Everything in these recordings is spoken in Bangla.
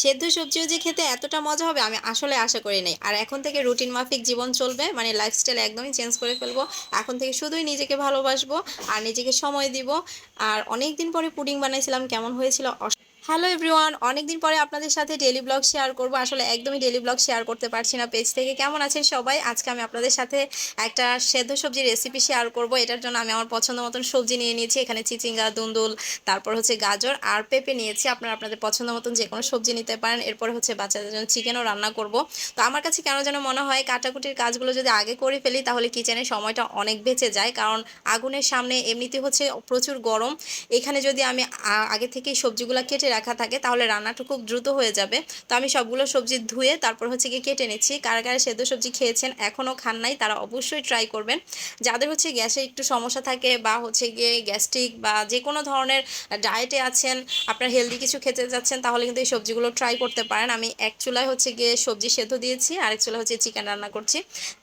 সেদ্ধ সবজিও যে খেতে এতটা মজা হবে, আমি আসলে আশা করি নাই। আর এখন থেকে রুটিন মাফিক জীবন চলবে মানে লাইফস্টাইল একদমই চেঞ্জ করে ফেলব। এখন থেকে শুধুই নিজেকে ভালোবাসবো আর নিজেকে সময় দিব। আর অনেক দিন পরে পুডিং বানাইছিলাম, কেমন হয়েছিল হ্যালো এভরিওয়ান অনেকদিন পরে আপনাদের সাথে ডেলি ব্লগ শেয়ার করব। আসলে একদমই ডেলি ব্লগ শেয়ার করতে পারছি না পেজ থেকে। কেমন আছেন সবাই? আজকে আমি আপনাদের সাথে একটা সেদ্ধ সবজির রেসিপি শেয়ার করব। এটার জন্য আমি আমার পছন্দ মতন সবজি নিয়ে নিয়েছি। এখানে চিচিঙ্গা, দুন্দুল, তারপর হচ্ছে গাজর আর পেঁপে নিয়েছি। আপনারা আপনাদের পছন্দ মতন যে কোনো সবজি নিতে পারেন। এরপর হচ্ছে বাচ্চাদের জন্য চিকেনও রান্না করব। তো আমার কাছে কেন যেন মনে হয় কাটাকুটির কাজগুলো যদি আগে করে ফেলি, তাহলে কিচেনে সময়টা অনেক বেঁচে যায়। কারণ আগুনের সামনে এমনিতে হচ্ছে প্রচুর গরম। এখানে যদি আমি আগে থেকেই সবজিগুলো কেটে রাখা থাকে, তাহলে রান্নাটা খুব দ্রুত হয়ে যাবে। তো আমি সবগুলো সবজি ধুয়ে তারপর হচ্ছে গিয়ে কেটে নিচ্ছি। কারা কারা সেদ্ধ সবজি খেয়েছেন এখনও খান নাই, তারা অবশ্যই ট্রাই করবেন। যাদের হচ্ছে গ্যাসে একটু সমস্যা থাকে বা হচ্ছে গিয়ে গ্যাস্ট্রিক বা যে কোনো ধরনের ডায়েটে আছেন, আপনার হেলদি কিছু খেতে যাচ্ছেন, তাহলে কিন্তু এই সবজিগুলো ট্রাই করতে পারেন। আমি এক চুলায় হচ্ছে গিয়ে সবজি সেদ্ধ দিয়েছি, আরেক চুলা হচ্ছে চিকেন রান্না করছি।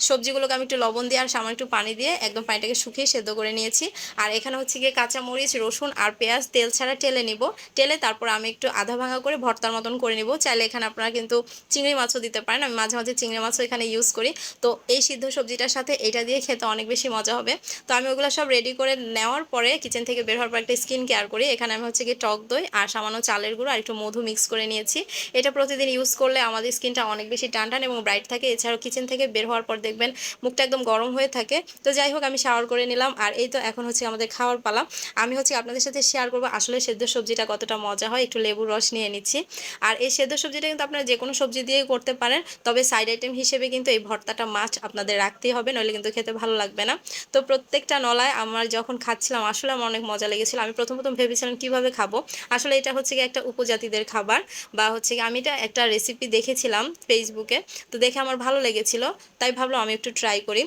সবজিগুলোকে আমি একটু লবণ দিয়ে আর সামান্য একটু পানি দিয়ে একদম পানিটাকে শুকিয়ে সেদ্ধ করে নিয়েছি। আর এখানে হচ্ছে গিয়ে কাঁচামরিচ, রসুন আর পেঁয়াজ তেল ছাড়া টেলে নিব। টেলে তারপর আমি একটু আধা ভাঙা করে ভর্তার মতন করে নিব। চাইলে এখানে আপনারা কিন্তু চিংড়ি মাছও দিতে পারেন। আমি মাঝে মাঝে চিংড়ি মাছও এখানে ইউজ করি। তো এই সিদ্ধ সবজিটার সাথে এটা দিয়ে খেতে অনেক বেশি মজা হবে। তো আমি ওগুলো সব রেডি করে নেওয়ার পরে কিচেন থেকে বের হওয়ার পর একটা স্কিন কেয়ার করি। এখানে আমি হচ্ছে গিয়ে টক দই আর সামান্য চালের গুঁড়ো আর একটু মধু মিক্স করে নিয়েছি। এটা প্রতিদিন ইউজ করলে আমাদের স্কিনটা অনেক বেশি টান টান এবং ব্রাইট থাকে। এছাড়াও কিচেন থেকে বের হওয়ার পর দেখবেন মুখটা একদম গরম হয়ে থাকে। তো যাই হোক, আমি শাওয়ার করে নিলাম। আর এই তো এখন হচ্ছে আমাদের খাওয়ার পালা। আমি হচ্ছে আপনাদের সাথে শেয়ার করব আসলে সেদ্ধ সবজিটা কতটা মজা হয়। একটু লেবুর রস নিয়ে নিচ্ছি। আর এই সেদ্ধ সবজিটা কিন্তু আপনারা যে কোনো সবজি দিয়েই করতে পারেন, তবে সাইড আইটেম হিসেবে কিন্তু এই ভর্তাটা মাছ আপনাদের রাখতেই হবে, নইলে কিন্তু খেতে ভালো লাগবে না। তো প্রত্যেকটা নলায় আমার যখন খাচ্ছিলাম, আসলে আমার অনেক মজা লেগেছিল। আমি প্রথম প্রথম ভেবেছিলাম কীভাবে খাব। আসলে এটা হচ্ছে কি একটা উপজাতিদের খাবার বা হচ্ছে কি আমি এটা একটা রেসিপি দেখেছিলাম ফেসবুকে তো দেখে আমার ভালো লেগেছিল। তাই ভাবলাম আমি একটু ট্রাই করি।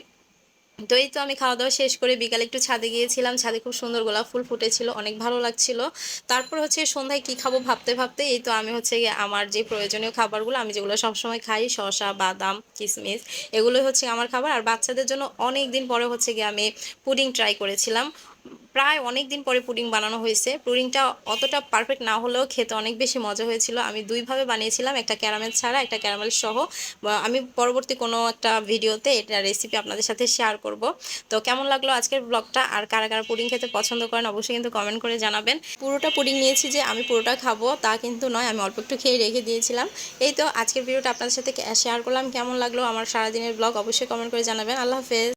তো এই তো আমি খাওয়া দাওয়া শেষ করে বিকালে একটু ছাদে গিয়েছিলাম। ছাদে খুব সুন্দর গোলাপ ফুল ফুটেছিল, অনেক ভালো লাগছিল। তারপর হচ্ছে সন্ধ্যায় কি খাব ভাবতে ভাবতে এই তো আমি হচ্ছে আমার যে প্রয়োজনীয় খাবারগুলো আমি যেগুলো সবসময় খাই শশা বাদাম কিশমিশ এগুলোই হচ্ছে আমার খাবার। আর বাচ্চাদের জন্য অনেক দিন পরে হচ্ছে গিয়ে আমি পুডিং ট্রাই করেছিলাম। প্রায় অনেক দিন পরে পুডিং বানানো হয়েছে। পুডিংটা অতটা পারফেক্ট না হলেও খেতে অনেক বেশি মজা হয়েছিল। আমি দুইভাবে বানিয়েছিলাম, একটা ক্যারামেল ছাড়া, একটা ক্যারামেল সহ। আমি পরবর্তী কোনো একটা ভিডিওতে এটা রেসিপি আপনাদের সাথে শেয়ার করব। তো কেমন লাগল আজকের ব্লগটা আর কারা কারা পুডিং খেতে পছন্দ করেন, অবশ্যই কিন্তু কমেন্ট করে জানাবেন। পুরোটা পুডিং নিয়েছি যে আমি পুরোটা খাব, তা কিন্তু নয়, আমি অল্প একটু খেয়ে রেখে দিয়েছিলাম। এই তো আজকের ভিডিওটা আপনাদের সাথে শেয়ার করলাম। কেমন লাগল আমার সারাদিনের ব্লগ অবশ্যই কমেন্ট করে জানাবেন। আল্লাহ হাফেজ।